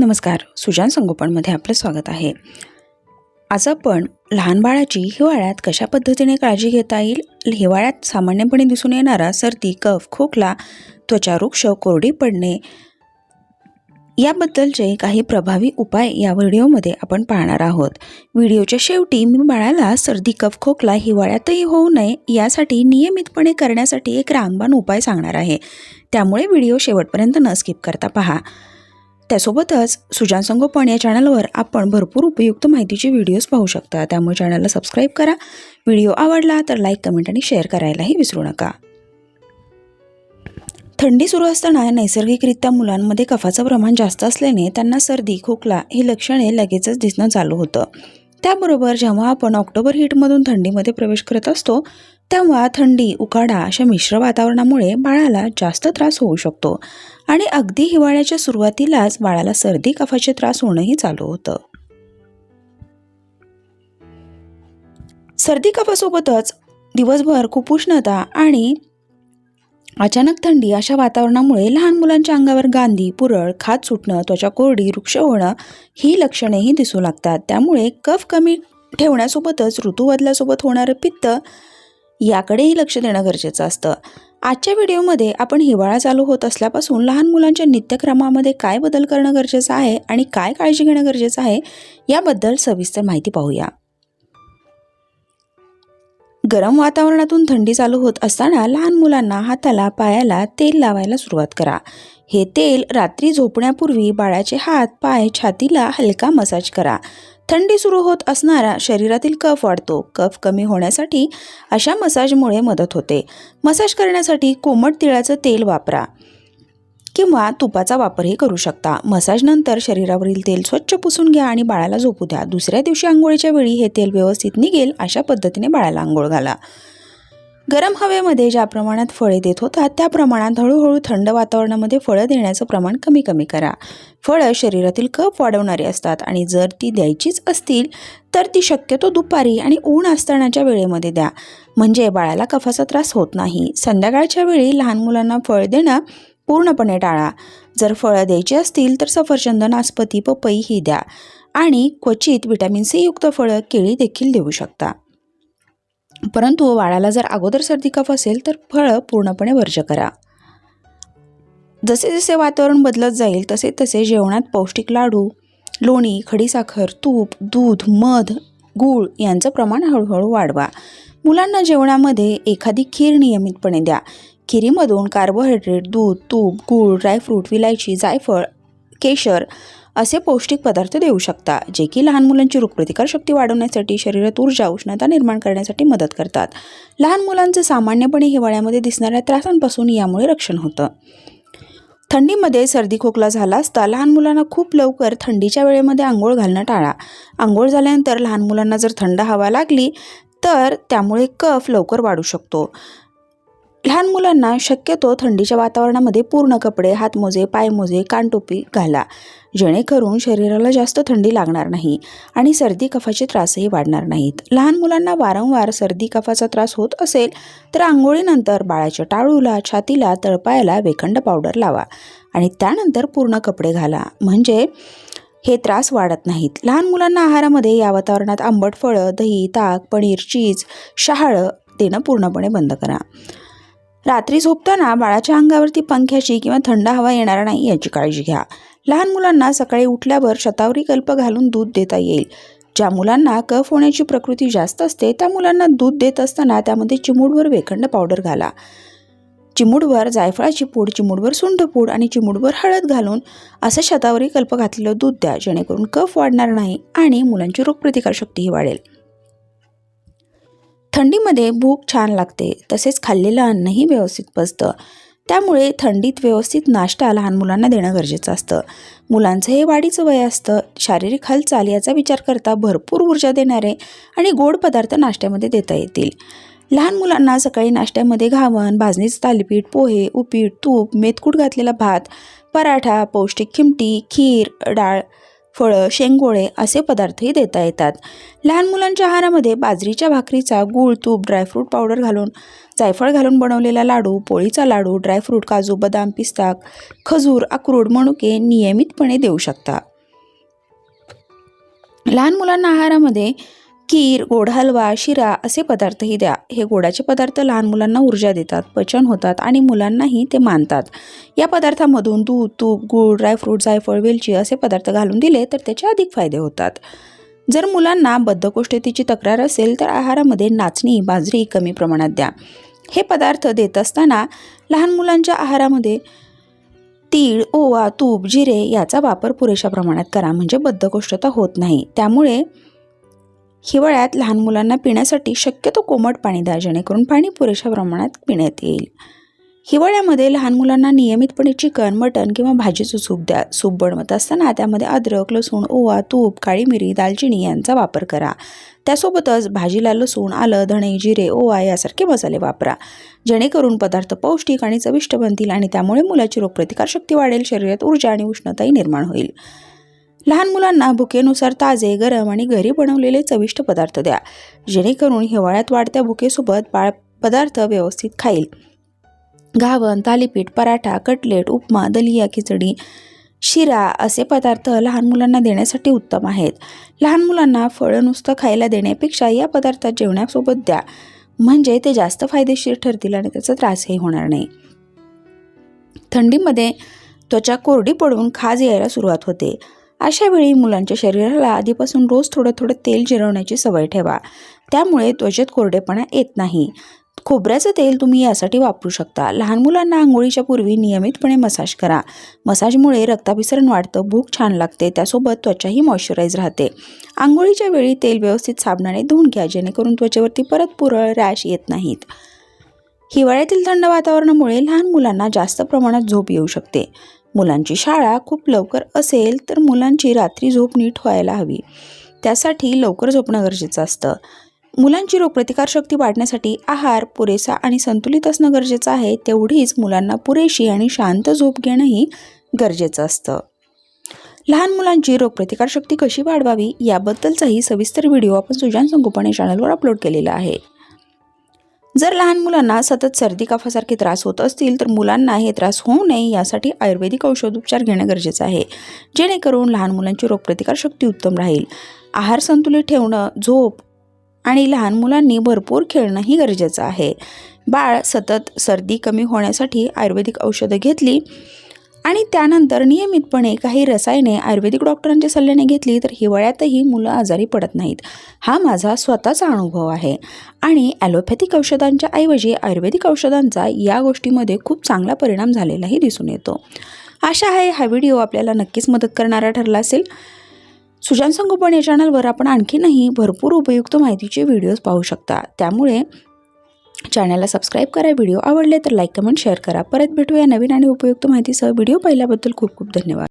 नमस्कार सुजान संगोपनमध्ये आपलं स्वागत आहे. आज आपण लहान बाळाची हिवाळ्यात कशा पद्धतीने काळजी घेता येईल? हिवाळ्यात सामान्यपणे दिसून येणारा सर्दी कफ खोकला त्वचारुक्ष कोरडी पडणे याबद्दलचे काही प्रभावी उपाय या व्हिडिओमध्ये आपण पाहणार आहोत. व्हिडिओच्या शेवटी मी बाळाला सर्दी कफ खोकला हिवाळ्यातही होऊ नये यासाठी नियमितपणे करण्यासाठी एक रामबाण उपाय सांगणार आहे. त्यामुळे व्हिडिओ शेवटपर्यंत न स्किप करता पहा. त्यासोबतच सुजान संगोपन या चॅनलवर आपण भरपूर उपयुक्त माहितीचे व्हिडिओज पाहू शकता. त्यामुळे चॅनलला सबस्क्राईब करा. व्हिडिओ आवडला तर लाईक कमेंट आणि शेअर करायलाही विसरू नका. थंडी सुरू असताना नैसर्गिकरित्या मुलांमध्ये कफाचं प्रमाण जास्त असल्याने त्यांना सर्दी खोकला ही लक्षणे लगेचच दिसणं चालू होतं. त्याबरोबर जेव्हा आपण ऑक्टोबर हीटमधून थंडीमध्ये प्रवेश करत असतो तेव्हा थंडी उकाडा अशा मिश्र वातावरणामुळे बाळाला जास्त त्रास होऊ शकतो. आणि अगदी हिवाळ्याच्या सुरुवातीलाच बाळाला सर्दी कफाचे त्रास होणंही चालू होतं. सर्दी कफासोबतच दिवसभर खूप उष्णता आणि अचानक थंडी अशा वातावरणामुळे लहान मुलांच्या अंगावर गांधी पुरळ खात सुटणं त्वचा कोरडी वृक्ष होणं ही लक्षणेही दिसू लागतात. त्यामुळे कफ कमी ठेवण्यासोबतच ऋतू बदलासोबत होणारं पित्त याकडेही लक्ष देणं गरजेचं असतं. आजच्या व्हिडिओमध्ये आपण हिवाळा चालू होत असल्यापासून लहान मुलांच्या नित्यक्रमामध्ये काय बदल करणं गरजेचं आहे आणि काय काळजी घेणं गरजेचं आहे याबद्दल सविस्तर माहिती पाहूया. गरम वातावरणातून थंडी चालू होत असताना लहान मुलांना हाताला पायाला तेल लावायला सुरुवात करा. हे तेल रात्री झोपण्यापूर्वी बाळाचे हात पाय छातीला हलका मसाज करा. थंडी सुरू होत असणारा शरीरातील कफ वाढतो. कफ कमी होण्यासाठी अशा मसाजमुळे मदत होते. मसाज करण्यासाठी कोमट तिळाचं तेल वापरा. किंवा तुपाचा वापरही करू शकता. मसाजनंतर शरीरावरील तेल स्वच्छ पुसून घ्या आणि बाळाला झोपू द्या. दुसऱ्या दिवशी आंघोळीच्या वेळी हे तेल व्यवस्थित निघेल अशा पद्धतीने बाळाला आंघोळ घाला. गरम हवेमध्ये ज्या प्रमाणात फळे देत होतात त्या प्रमाणात हळूहळू थंड वातावरणामध्ये फळं देण्याचं प्रमाण कमी कमी करा. फळं शरीरातील कफ वाढवणारी असतात आणि जर ती द्यायचीच असतील तर ती शक्यतो दुपारी आणि ऊन असतानाच्या वेळेमध्ये द्या. म्हणजे बाळाला कफाचा त्रास होत नाही. संध्याकाळच्या वेळी लहान मुलांना फळ देणं पूर्णपणे टाळा. जर फळं द्यायची असतील तर सफरचंद नासपती पपई ही द्या आणि क्वचित व्हिटॅमिन सी युक्त फळं केळी देखील देऊ शकता. परंतु बाळाला जर अगोदर सर्दी कफ असेल तर फळं पूर्णपणे वर्ज करा. जसे जसे वातावरण बदलत जाईल तसे तसे जेवणात पौष्टिक लाडू लोणी खडीसाखर तूप दूध मध गूळ यांचं प्रमाण हळूहळू वाढवा. मुलांना जेवणामध्ये एखादी खीर नियमितपणे द्या. खिरीमधून कार्बोहायड्रेट दूध तूप गूळ ड्रायफ्रूट विलायची जायफळ केशर असे पौष्टिक पदार्थ देऊ शकता जे की लहान मुलांची रोगप्रतिकार शक्ती वाढवण्यासाठी शरीरात ऊर्जा उष्णता निर्माण करण्यासाठी मदत करतात. लहान मुलांचे सामान्यपणे हिवाळ्यामध्ये दिसणाऱ्या त्रासांपासून यामुळे रक्षण होतं. थंडीमध्ये सर्दी खोकला झाला असता लहान मुलांना खूप लवकर थंडीच्या वेळेमध्ये आंघोळ घालणं टाळा. आंघोळ झाल्यानंतर लहान मुलांना जर थंड हवा लागली तर त्यामुळे कफ लवकर वाढू शकतो. लहान मुलांना शक्यतो थंडीच्या वातावरणामध्ये पूर्ण कपडे हातमोजे पायमोजे कानटोपी घाला. जेणेकरून शरीराला जास्त थंडी लागणार नाही आणि सर्दी कफाचे त्रासही वाढणार नाहीत. लहान मुलांना वारंवार सर्दी कफाचा त्रास होत असेल तर आंघोळीनंतर बाळाच्या टाळूला छातीला तळपायाला वेखंड पावडर लावा आणि त्यानंतर पूर्ण कपडे घाला. म्हणजे हे त्रास वाढत नाहीत. लहान मुलांना आहारामध्ये या वातावरणात आंबट फळं दही ताक पनीर चीज शहाळं देणं पूर्णपणे बंद करा. रात्री झोपताना बाळाच्या अंगावरती पंख्याची किंवा थंड हवा येणार नाही याची काळजी घ्या. लहान मुलांना सकाळी उठल्यावर शतावरी कल्प घालून दूध देता येईल. ज्या मुलांना कफ होण्याची प्रकृती जास्त असते त्या मुलांना दूध देत असताना त्यामध्ये चिमूडवर वेखंड पावडर घाला. चिमूडवर जायफळाची पूड चिमूडवर सुंठपूड आणि चिमूडवर हळद घालून असं शतावरी कल्प घातलेलं दूध द्या जेणेकरून कफ वाढणार नाही आणि मुलांची रोगप्रतिकारशक्तीही वाढेल. थंडीमध्ये भूक छान लागते तसेच खाल्लेलं अन्नही व्यवस्थित पचतं त्यामुळे थंडीत व्यवस्थित नाश्ता लहान मुलांना देणं गरजेचं असतं. मुलांचं हे वाढीचं वय असतं. शारीरिक हालचाल याचा विचार करता भरपूर ऊर्जा देणारे आणि गोड पदार्थ नाश्त्यामध्ये देता येतील. लहान मुलांना सकाळी नाश्त्यामध्ये घावन भाजणीचं थालीपीठ पोहे उपीट तूप मेथकूट घातलेला भात पराठा पौष्टिक खिमटी खीर डाळ फळं शेंगोळे असे पदार्थही देता येतात. लहान मुलांच्या आहारामध्ये बाजरीच्या भाकरीचा गूळ तूप ड्रायफ्रूट पावडर घालून जायफळ घालून बनवलेला लाडू पोळीचा लाडू ड्रायफ्रूट काजू बदाम पिस्ता खजूर अक्रूड मनुके नियमितपणे देऊ शकता. लहान मुलांना आहारामध्ये खीर गोड हलवा शिरा असे पदार्थही द्या. हे गोडाचे पदार्थ लहान मुलांना ऊर्जा देतात पचन होतात आणि मुलांनाही ते मानतात. या पदार्थामधून दूध तूप गूळ ड्रायफ्रूट जायफळ वेलची असे पदार्थ घालून दिले तर त्याचे अधिक फायदे होतात. जर मुलांना बद्धकोष्ठतेची तक्रार असेल तर आहारामध्ये नाचणी बाजरी कमी प्रमाणात द्या. हे पदार्थ देत असताना लहान मुलांच्या आहारामध्ये तीळ ओवा तूप जिरे याचा वापर पुरेशा प्रमाणात करा. म्हणजे बद्धकोष्ठता होत नाही. त्यामुळे हिवाळ्यात लहान मुलांना पिण्यासाठी शक्यतो कोमट पाणी द्या जेणेकरून पाणी पुरेशा प्रमाणात पिण्यात येईल. हिवाळ्यामध्ये लहान मुलांना नियमितपणे चिकन मटण किंवा भाजीचं सूप द्या. सूप बनवत असताना त्यामध्ये अद्रक लसूण ओवा तूप काळी मिरी दालचिनी यांचा वापर करा. त्यासोबतच भाजीला लसूण आलं धणे जिरे ओवा यासारखे मसाले वापरा. जेणेकरून पदार्थ पौष्टिक आणि चविष्ट बनतील आणि त्यामुळे मुलाची रोगप्रतिकारशक्ती वाढेल शरीरात ऊर्जा आणि उष्णताही निर्माण होईल. लहान मुलांना भुकेनुसार ताजे गरम आणि घरी बनवलेले चविष्ट पदार्थ द्या. जेणेकरून हिवाळ्यात वाढत्या भुकेसोबत बाळ पदार्थ व्यवस्थित खाईल. घावन थालीपीठ पराठा कटलेट उपमा दलिया खिचडी शिरा असे पदार्थ लहान मुलांना देण्यासाठी उत्तम आहेत. लहान मुलांना फळं नुसतं खायला देण्यापेक्षा या पदार्थात जेवणासोबत द्या. म्हणजे ते जास्त फायदेशीर ठरतील आणि त्याचा त्रासही होणार नाही. थंडीमध्ये त्वचा कोरडी पडून खाज यायला सुरुवात होते. अशा वेळी मुलांच्या शरीराला आधीपासून रोज थोडं थोडं तेल जिरवण्याची सवय ठेवा. त्यामुळे त्वचेत कोरडेपणा येत नाही. खोबऱ्याचं तेल तुम्ही यासाठी वापरू शकता. लहान मुलांना आंघोळीच्या पूर्वी नियमितपणे मसाज करा. मसाजमुळे रक्ताभिसरण वाढतं भूक छान लागते त्यासोबत त्वचाही मॉइश्चराईज राहते. आंघोळीच्या वेळी तेल व्यवस्थित साबणाने धुवून घ्या जेणेकरून त्वचेवरती परत पुरळ रॅश येत नाहीत. हिवाळ्यातील थंड वातावरणामुळे लहान मुलांना जास्त प्रमाणात झोप येऊ शकते. मुलांची शाळा खूप लवकर असेल तर मुलांची रात्री झोप नीट व्हायला हवी. त्यासाठी लवकर झोपणं गरजेचं असतं. मुलांची रोगप्रतिकारशक्ती वाढण्यासाठी आहार पुरेसा आणि संतुलित असणं गरजेचं आहे तेवढीच मुलांना पुरेशी आणि शांत झोप घेणंही गरजेचं असतं. लहान मुलांची रोगप्रतिकारशक्ती कशी वाढवावी याबद्दलचाही सविस्तर व्हिडिओ आपण सुजान संगोपने चॅनलवर अपलोड केलेला आहे. जर लहान मुलांना सतत सर्दी काफासारखे त्रास होत असतील तर मुलांना हे त्रास होऊ नये यासाठी आयुर्वेदिक औषधोपचार घेणं गरजेचं आहे. जेणेकरून लहान मुलांची रोगप्रतिकारशक्ती उत्तम राहील. आहार संतुलित ठेवणं झोप आणि लहान मुलांनी भरपूर खेळणंही गरजेचं आहे. बाळ सतत सर्दी कमी होण्यासाठी आयुर्वेदिक औषधं घेतली आणि त्यानंतर नियमितपणे काही रसायने आयुर्वेदिक डॉक्टरांच्या सल्ल्याने घेतली तर हिवाळ्यातही मुलं आजारी पडत नाहीत. हा माझा स्वतःचा अनुभव आहे. आणि ॲलोपॅथिक औषधांच्या ऐवजी आयुर्वेदिक औषधांचा या गोष्टीमध्ये खूप चांगला परिणाम झालेलाही दिसून येतो. आशा आहे हा व्हिडिओ आपल्याला नक्कीच मदत करणारा ठरला असेल. सुजान संगोपन या चॅनलवर आपण आणखीनही भरपूर उपयुक्त माहितीचे व्हिडिओज पाहू शकता. त्यामुळे चॅनलला सबस्क्राईब करा व्हिडिओ आवडले तर लाईक कमेंट शेअर करा. परत भेटूया नवीन आणि उपयुक्त माहितीसह. व्हिडिओ पाहिल्याबद्दल खूप खूप धन्यवाद.